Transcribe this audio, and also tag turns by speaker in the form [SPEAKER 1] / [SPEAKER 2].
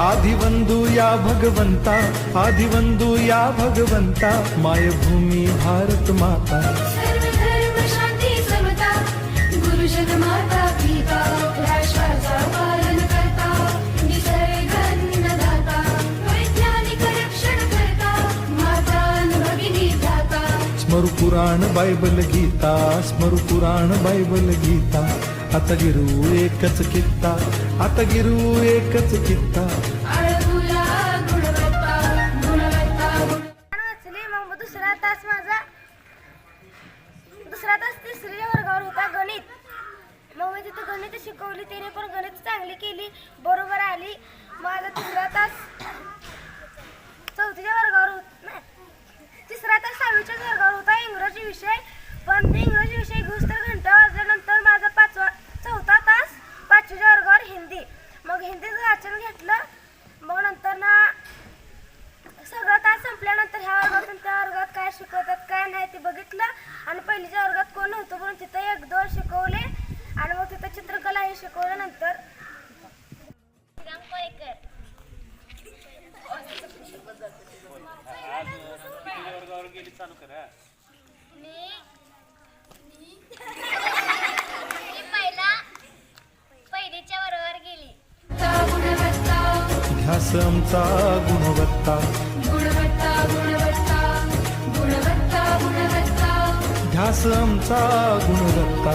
[SPEAKER 1] आदिवंदू या भगवंता आदिवंदू या भगवंता मायभूमी भारत माता.
[SPEAKER 2] सर्व धर्म शांती समता गुरुजन माता पिता राष्ट्राचा पालन करता निसर्ग अन्नदाता वैज्ञानिक रक्षण करता माता भगिनी दाता
[SPEAKER 1] स्मरू पुराण बायबल गीता स्मरू पुराण बायबल गीता. आता गिरू एकच कित्ता आता गिरू एकच कित्ता.
[SPEAKER 3] दुसरा तास तिसऱ्या वर्गावर होता गणित. मग मी तिथं गणित शिकवली त्याने पण गणित चांगली केली बरोबर आली. माझा तिसरा तास चौथीच्या वर्गावर होत नाही. तिसरा तास सहावीच्याच वर्गावर होता इंग्रजी विषय. पण ते इंग्रजी विषय घेऊस तर घंटा वाजल्यानंतर माझा पाचवा चौथा तास पाचवीच्या वर्गावर हिंदी. मग हिंदीचं वाचन घेतलं. मग नंतर ना सगळा तास संपल्यानंतर ह्या वर्गातून त्या वर्गात काय शिकवतात काय नाही ते बघितलं. आणि पहिलीच्या वर्गात
[SPEAKER 4] पहिलीच्या बरोबर गेली
[SPEAKER 2] गुणवत्ता.
[SPEAKER 1] ध्यास आमचा गुणवत्ता
[SPEAKER 2] गुणवत्ता गुणवत्ता गुणवत्ता गुणवत्ता
[SPEAKER 1] ध्यास आमचा गुणवत्ता.